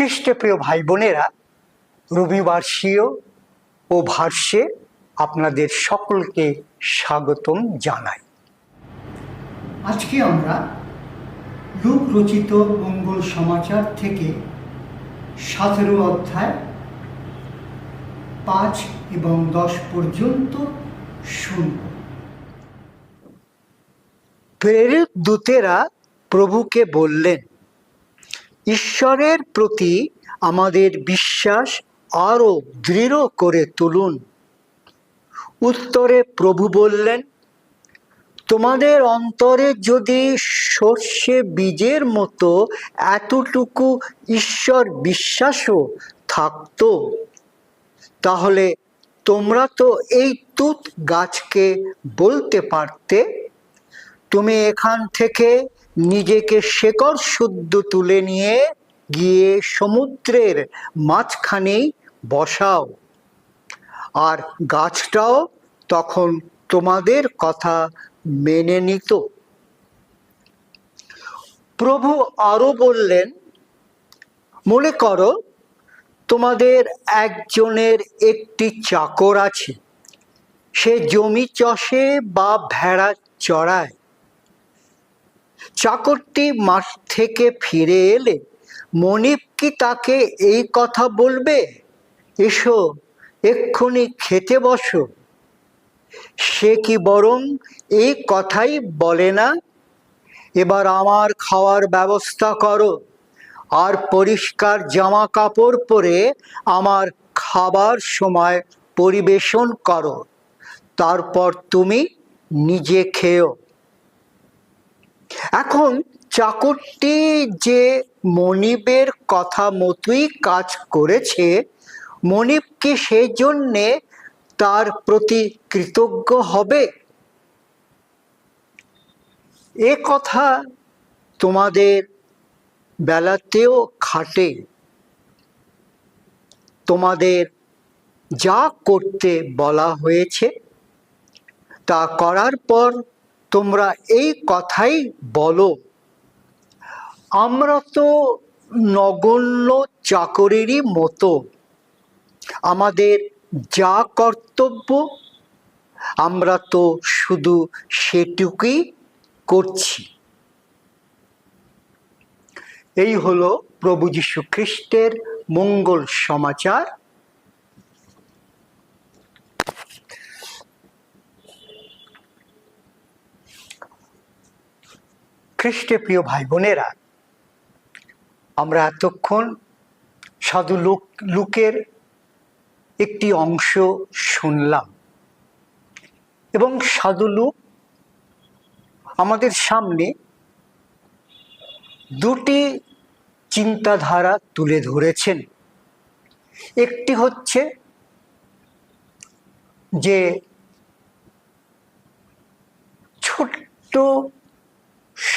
খ্রিস্টপ্রিয় ভাই বোনেরা রবিবার্ষীয় ও ভাষ্যে আপনাদের সকলকে স্বাগতম জানাই। আজকে আমরা লুক রচিত মঙ্গল সমাচার থেকে সতেরো অধ্যায় পাঁচ এবং দশ পর্যন্ত শুনব। প্রেরিত দূতেরা প্রভুকে বললেন ঈশ্বরের প্রতি আমাদের বিশ্বাস আরও দৃঢ় করে তুলুন। উত্তরে প্রভু বললেন, তোমাদের অন্তরে যদি সর্ষে বীজের মতো এতটুকু ঈশ্বর বিশ্বাসও থাকতো, তাহলে তোমরা তো এই তুত গাছকে বলতে পারতে? তুমি এখান থেকে নিজেকে শেকড় শুদ্ধ তুলে নিয়ে গিয়ে সমুদ্রের মাঝখানেই বসাও। আর গাছটাও তখন তোমাদের কথা মেনে নিত। প্রভু আরও বললেন, মনে করো, তোমাদের একজনের একটি চাকর আছে। সে জমি চষে বা ভেড়া চড়ায়। চাকরটি মাঠ থেকে ফিরে এলে, মনিব কি তাকে এই কথা বলবে? এসো, এক্ষুনি খেতে বসো। সে কি বরং এই কথাই বলে না? এবার আমার খাওয়ার ব্যবস্থা করো। আর পরিষ্কার জামা কাপড় পরে আমার খাবার সময় পরিবেশন করো। তারপর তুমি নিজে খেও এখন চাকরটি যে মনিবের কথা মতোই কাজ করেছে মনিব কি সেই জন্যে তার প্রতি কৃতজ্ঞ হবে। এ কথা তোমাদের বেলাতেও খাটে। তোমাদের যা করতে বলা হয়েছে, তা করার পর তোমরা এই কথাই বলো। আমরা তো নগণ্য চাকরেরই মতো। আমাদের যা কর্তব্য, আমরা তো শুধু সেটুকুই করছি। এই হলো প্রভু যীশু খ্রিস্টের মঙ্গল সমাচার। খ্রিস্টে প্রিয় ভাই বোনেরা আমরা এতক্ষণ সাধু লোক, লুকের একটি অংশ শুনলাম। এবং সাধু লুক আমাদের সামনে দুটি চিন্তাধারা তুলে ধরেছেন। একটি হচ্ছে যে ছোট্ট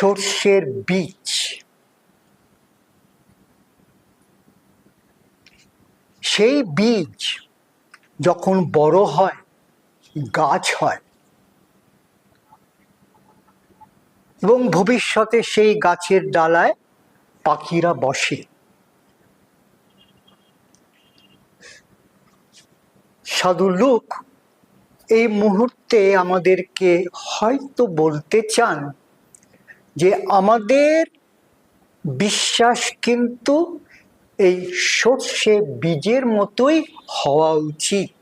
সর্ষের বীজ। সেই বীজ যখন বড় হয়, গাছ হয়, এবং ভবিষ্যতে সেই গাছের ডালায় পাখিরা বসে। সাধু লোক এই মুহূর্তে আমাদেরকে হয়তো বলতে চান যে আমাদের বিশ্বাস কিন্তু এই সর্ষে বীজের মতোই হওয়া উচিত।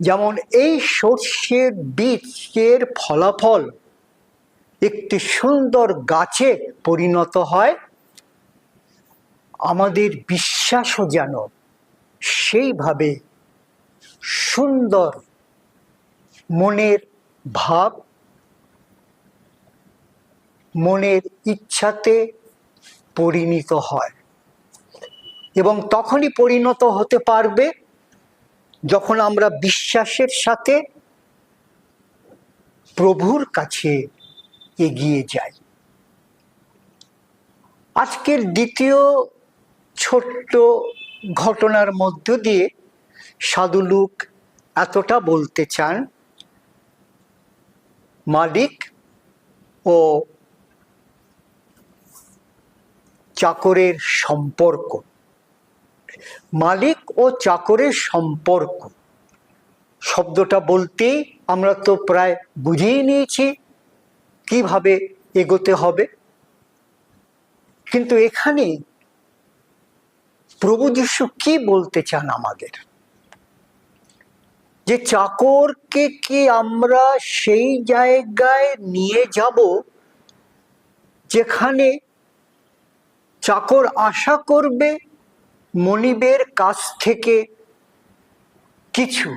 যেমন এই সর্ষের বীজের ফলাফল একটি সুন্দর গাছে পরিণত হয়, আমাদের বিশ্বাসও যেন সেইভাবে সুন্দর মনের ভাব মনের ইচ্ছাতে পরিণত হয়। এবং তখনই পরিণত হতে পারবে যখন আমরা বিশ্বাসের সাথে প্রভুর কাছে এগিয়ে যাই। আজকের দ্বিতীয় ছোট্ট ঘটনার মধ্য দিয়ে সাধুলুক এতটা বলতে চান, মালিক ও চাকরের সম্পর্ক। মালিক ও চাকরের সম্পর্ক। শব্দটা বলতে আমরা তো প্রায় বুঝেই নিয়েছি কীভাবে এগোতে হবে। কিন্তু এখানে প্রভু যিশু কি বলতে চান আমাদের? যে চাকরকে কি আমরা সেই জায়গায় নিয়ে যাব যেখানে চাকর আশা করবে মনিবের কাছ থেকে কিছু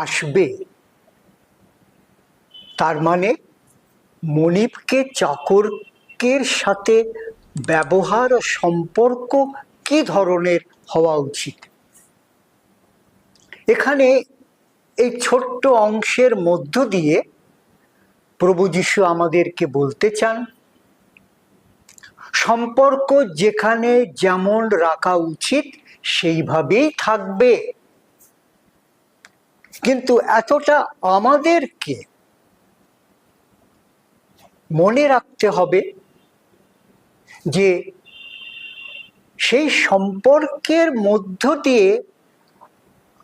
আসবে। তার মানে মনিবকে চাকরকের সাথে ব্যবহার ও সম্পর্ক কি ধরনের হওয়া উচিত? এখানে এই ছোট্ট অংশের মধ্য দিয়ে প্রভু যিশু আমাদেরকে বলতে চান সম্পর্ক যেখানে যেমন রাখা উচিত, সেইভাবেই থাকবে। কিন্তু এতটা আমাদেরকে মনে রাখতে হবে যে সেই সম্পর্কের মধ্য দিয়ে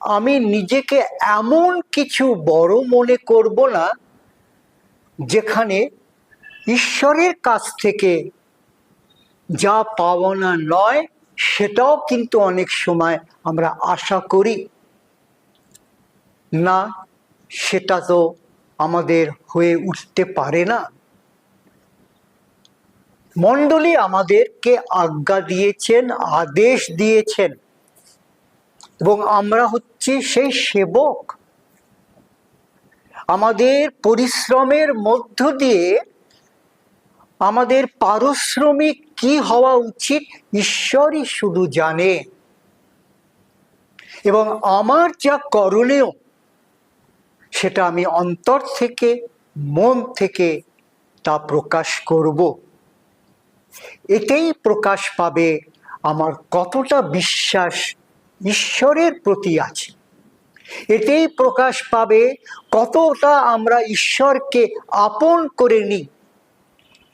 আমি নিজেকে এমন কিছু বড় মনে করব না, যেখানে ঈশ্বরের কাছ থেকে যা পাওনা নয়, সেটাও কিন্তু অনেক সময় আমরা আশা করি। না, সেটা তো আমাদের হয়ে উঠতে পারে না। মণ্ডলী আমাদেরকে আজ্ঞা দিয়েছেন, আদেশ দিয়েছেন। এবং আমরা হচ্ছি সেই সেবক। আমাদের পরিশ্রমের মধ্য দিয়ে আমাদের পারিশ্রমিক কি হওয়া উচিত? ঈশ্বরই শুধু জানে। এবং আমার যা করণীয়, সেটা আমি অন্তর থেকে, মন থেকে তা প্রকাশ করব। এতেই প্রকাশ পাবে আমার কতটা বিশ্বাস ঈশ্বরের প্রতি আছে। এতেই প্রকাশ পাবে কতটা আমরা ঈশ্বরকে আপন করে নিই।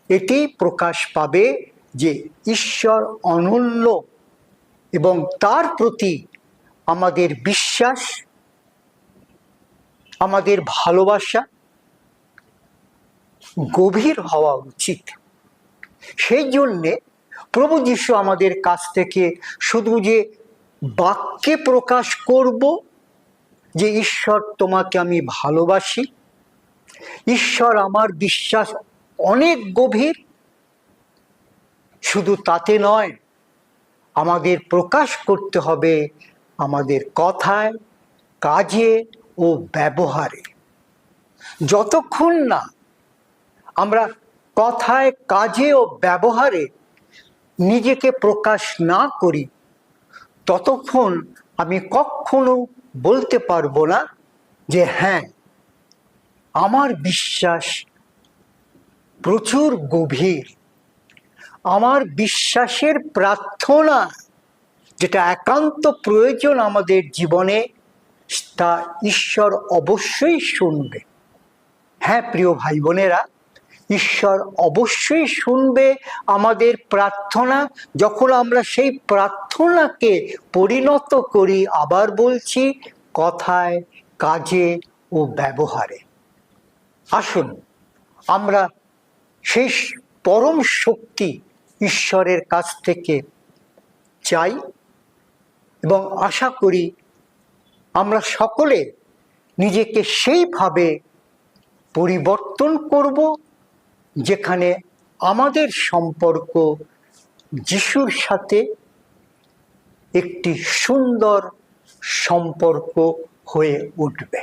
এতেই প্রকাশ পাবে যে ঈশ্বর অনন্য এবং তার প্রতি আমাদের বিশ্বাস, আমাদের ভালোবাসা গভীর হওয়া উচিত। সেই জন্যে প্রভু যিশু আমাদের কাছ থেকে শুধু যে বাক্যে প্রকাশ করব যে, ঈশ্বর, তোমাকে আমি ভালোবাসি। ঈশ্বর, আমার বিশ্বাস অনেক গভীর। শুধু তাতে নয়, আমাদের প্রকাশ করতে হবে আমাদের কথায়, কাজে ও ব্যবহারে। যতক্ষণ না আমরা কথায়, কাজে ও ব্যবহারে নিজেকে প্রকাশ না করি, ততক্ষণ আমি কখনো বলতে পারব না যে হ্যাঁ আমার বিশ্বাস প্রচুর গভীর। আমার বিশ্বাসের প্রার্থনা, যেটা একান্ত প্রয়োজন আমাদের জীবনে, তা ঈশ্বর অবশ্যই শুনবে। হ্যাঁ প্রিয় ভাই বোনেরা ঈশ্বর অবশ্যই শুনবে আমাদের প্রার্থনা। যখন আমরা সেই প্রার্থনাকে পরিণত করি, আবার বলছি, কথায়, কাজে ও ব্যবহারে। আসুন, আমরা সেই পরম শক্তি ঈশ্বরের কাছ থেকে চাই এবং আশা করি আমরা সকলে নিজেকে সেইভাবে পরিবর্তন করব যেখানে আমাদের সম্পর্ক যিশুর সাথে একটি সুন্দর সম্পর্ক হয়ে উঠবে।